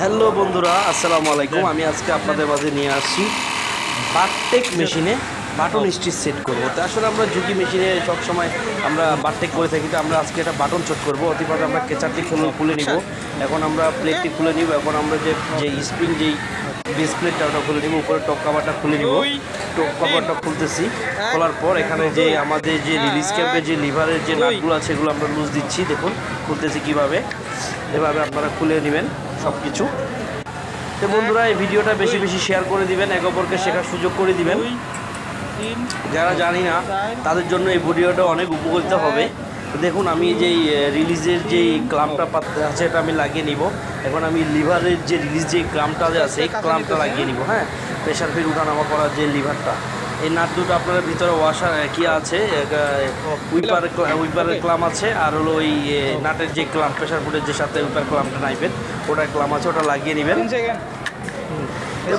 Hello বন্ধুরা, আসসালামু আলাইকুম। আমি আজকে আপনাদের মাঝে নিয়ে আসছি বারটেক মেশিনে বাটন স্টিচ সেট করব। তো আসলে আমরা ঝুঁকি মেশিনে সবসময় আমরা বারটেক করে থাকি, তো আমরা আজকে একটা বাটন সেট করব। অতিপাত আমরা কেচারটি খুলে খুলে নিব। এখন আমরা প্লেটটি খুলে নিব। এখন আমরা যে যে স্প্রিং যেই বেস প্লেটটা ওটা খুলে নিব। উপরে টপ কাভারটা খুলে নিব। টপ কাভারটা খুলতেছি। খোলার পর এখানে যে আমাদের যে রিলিজ ক্যাম্পের যে লিভারের যে নাটগুলো আছে সেগুলো আমরা লুজ দিচ্ছি। দেখুন, খুলতেছি কীভাবে। এভাবে আপনারা খুলে নেবেন। সব কিছু তো বন্ধুরা এই ভিডিওটা বেশি বেশি শেয়ার করে দিবেন একে অপরকে শেখার সুযোগ করে দিবেন। যারা জানি না তাদের জন্য এই ভিডিওটা অনেক উপকৃত হবে। দেখুন আমি যেই রিলিজের যেই ক্লামটা আছে এটা আমি লাগিয়ে নিব। এখন আমি লিভারের যে রিলিজ যে ক্লামটা আছে এই ক্লামটা লাগিয়ে নিব হ্যাঁ? প্রেশার ফির উঠানামা করার যে লিভারটা এই নাট দুটো আপনার ভিতরে ওয়াশার কি আছে? উইপার উইপারের ক্লাম আছে আর হলো ওই নাটের যে ক্লাম প্রেশার ফুডের যে সাথে উইপার ক্লামটা নাইবেন ওটা ক্লাম আছে ওটা লাগিয়ে নেবেন।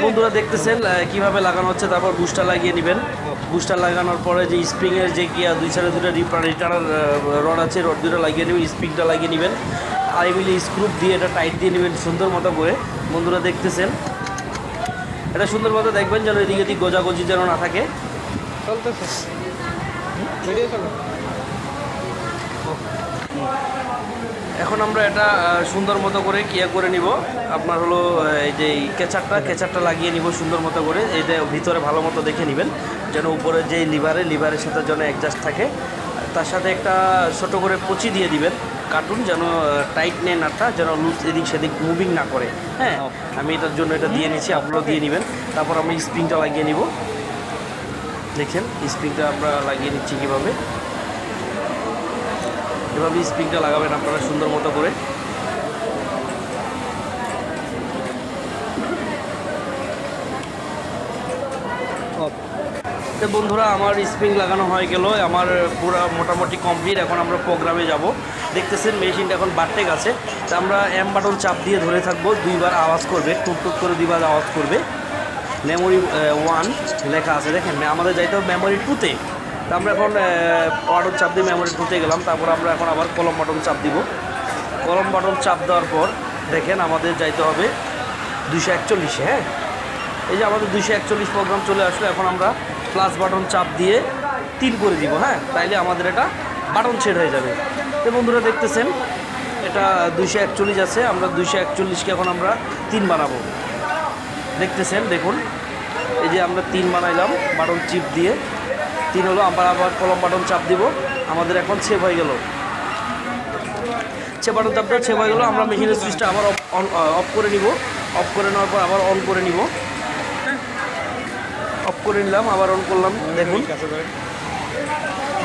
বন্ধুরা দেখতেছেন কীভাবে লাগানো হচ্ছে তারপর বুস্টার লাগিয়ে নেবেন। বুস্টার লাগানোর পরে যে স্প্রিংয়ের যে কি দুই সাইডে দুটো রিটার্নার রড আছে রড দুটো লাগিয়ে নেবেন স্প্রিংটা লাগিয়ে নেবেন। আর এগুলি স্ক্রুপ দিয়ে এটা টাইট দিয়ে নেবেন সুন্দর মতো করে। বন্ধুরা দেখতেছেন এটা সুন্দর মতো দেখবেন যেন এদিকে এদিক গোজাগজি যেন না থাকে। চলতেছে। এখন আমরা এটা সুন্দর মতো করে কিয়া করে নিব? আপনার হলো এই যে কেচারটা কেচারটা লাগিয়ে নিব সুন্দর মতো করে। এটা ভিতরে ভালো মতো দেখে নেবেন যেন উপরে যে লিভারে লিভারের সাথে যেন অ্যাডজাস্ট থাকে। তার সাথে একটা ছোট করে পচি দিয়ে দিবেন। কার্টুন যেন টাইট নেয় নাটটা যেন লুজ এদিক সেদিক মুভিং না করে। হ্যাঁ আমি এটার জন্য এটা দিয়ে নিচ্ছি আপনারাও দিয়ে নেবেন। তারপর আমি স্প্রিংটা লাগিয়ে নিব। দেখেন স্প্রিংটা আমরা লাগিয়ে নিচ্ছি কীভাবে। এভাবে স্প্রিংটা লাগাবেন আপনারা সুন্দর মতো করে। তো বন্ধুরা, আমার স্প্রিং লাগানো হয়ে গেল। আমার পুরো মোটামুটি কমপ্লিট এখন আমরা প্রোগ্রামে যাব। দেখতেছেন, মেশিনটা এখন বারটেক গেছে। তো আমরা এম বাটন চাপ দিয়ে ধরে থাকব। দুইবার আওয়াজ করবে। টুক টুক করে দুইবার আওয়াজ করবে। মেমোরি ওয়ান লেখা আছে। দেখেন আমাদের যাইতে হবে মেমোরি টুতে তো। আমরা এখন বাটন চাপ দিয়ে মেমোরি টুতে গেলাম। তারপর আমরা এখন আবার কলম বাটন চাপ দিব। কলম বাটন চাপ দেওয়ার পর, দেখেন, আমাদের যাইতে হবে দুশো একচল্লিশে হ্যাঁ? এই যে আমাদের দুশো একচল্লিশ প্রোগ্রাম চলে আসলো। এখন আমরা প্লাস বাটন চাপ দিয়ে তিন করে দিব হ্যাঁ? তাইলে আমাদের এটা বাটন ছেড হয়ে যাবে। তো বন্ধুরা দেখতেছেন, এটা দুইশো একচল্লিশ আছে, আমরা দুইশো একচল্লিশকে এখন আমরা তিন বানাবো। দেখতেছেন, দেখুন, এই যে আমরা তিন বানাইলাম বাটন চিপ দিয়ে। তিন হলো আমরা আবার কলম বাটন চাপ দিব, আমাদের এখন সেভ হয়ে গেল। সে বাটন চাপটা সেভ হয়ে গেলো, আমরা মেশিনের সুইচটা আবার অফ করে নিব। অফ করে নেওয়ার পর আবার অন করে নিব। অফ করে নিলাম আবার অন করলাম। দেখুন।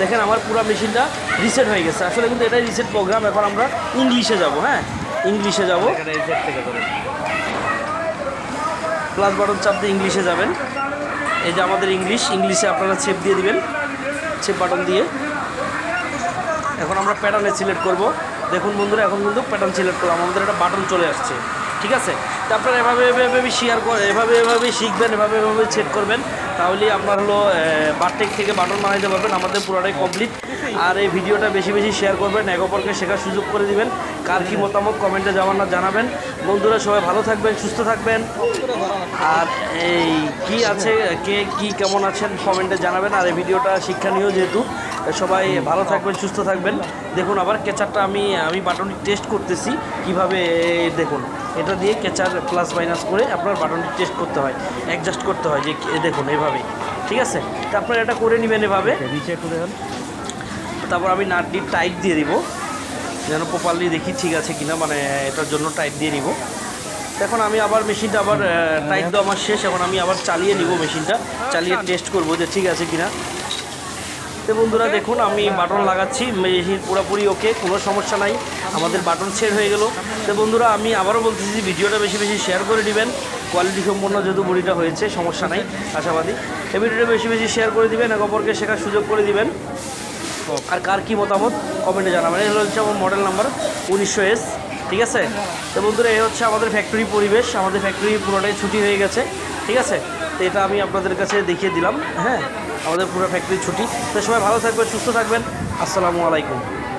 দেখেন আমার পুরো মেশিনটা রিসেট হয়ে গেছে। আসলে কিন্তু এটাই রিসেট প্রোগ্রাম এখন আমরা ইংলিশে যাব হ্যাঁ? ইংলিশে যাব। প্লাস বাটন চাপ দিয়ে ইংলিশে যাবেন। এই যে আমাদের ইংলিশ ইংলিশে আপনারা সেভ দিয়ে দিবেন। সেভ বাটন দিয়ে। এখন আমরা প্যাটার্নে সিলেক্ট করব। দেখুন বন্ধুরা এখন কিন্তু প্যাটার্ন সিলেক্ট করলাম। আমাদের একটা বাটন চলে আসছে। ঠিক আছে? আপনারা এভাবে এভাবে শেয়ার করে এভাবে এভাবে শিখবেন, এভাবে এভাবে চেক করবেন, তাহলেই আপনার হলো বারটেক থেকে বাটন বানাইতে পারবেন, আমাদের পুরোটাই কমপ্লিট আর এই ভিডিওটা বেশি বেশি শেয়ার করবেন এক অপরকে শেখার সুযোগ করে দিবেন, কার কী মতামত কমেন্টে জানান জানাবেন। বন্ধুরা সবাই ভালো থাকবেন, সুস্থ থাকবেন। আর এই কি আছে, কে কি কেমন আছেন কমেন্টে জানাবেন। আর এই ভিডিওটা শিক্ষণীয় যেহেতু, সবাই ভালো থাকবেন, সুস্থ থাকবেন। দেখুন আবার কেচারটা আমি আমি বাটনটি টেস্ট করতেছি, কীভাবে দেখুন। এটা দিয়ে কেচার প্লাস মাইনাস করে আপনার বাটনটি টেস্ট করতে হয় অ্যাডজাস্ট করতে হয় যে এ দেখুন এভাবে ঠিক আছে? তো আপনারা এটা করে নেবেন এভাবে। নিচে করে তারপর আমি নাটটি টাইট দিয়ে দিব যেন প্রপারলি দেখি ঠিক আছে কিনা মানে এটার জন্য টাইট দিয়ে নিব। এখন আমি আবার মেশিনটা আবার টাইট দেওয়া আমার শেষ এখন আমি আবার চালিয়ে নিব মেশিনটা চালিয়ে টেস্ট করব যে ঠিক আছে কিনা। তো বন্ধুরা দেখুন, আমি বাটন লাগাচ্ছি, মেশিন পুরোপুরি ওকে, কোনো সমস্যা নাই। আমাদের বাটন সেট হয়ে গেল। তো বন্ধুরা, আমি আবারও বলতেছি, ভিডিওটা বেশি বেশি শেয়ার করে দিবেন। কোয়ালিটি সম্পন্ন যেহেতু বডিটা হয়েছে, সমস্যা নাই, আশাবাদী। এই ভিডিওটা বেশি বেশি শেয়ার করে দিবেন, এক অপরকে শেখার সুযোগ করে দিবেন। আর কার কী মতামত কমেন্টে জানাবেন। এই হচ্ছে আমার মডেল নাম্বার উনিশশো এস ঠিক আছে? তো বন্ধুরা, এই হচ্ছে আমাদের ফ্যাক্টরি পরিবেশ। আমাদের ফ্যাক্টরি পুরোটাই ছুটি হয়ে গেছে, ঠিক আছে? তো এটা আমি আপনাদের কাছে দেখিয়ে দিলাম হ্যাঁ? আমাদের পুরো ফ্যাক্টরি ছুটি। তো সবাই ভালো থাকবেন সুস্থ থাকবেন। আসসালামু আলাইকুম।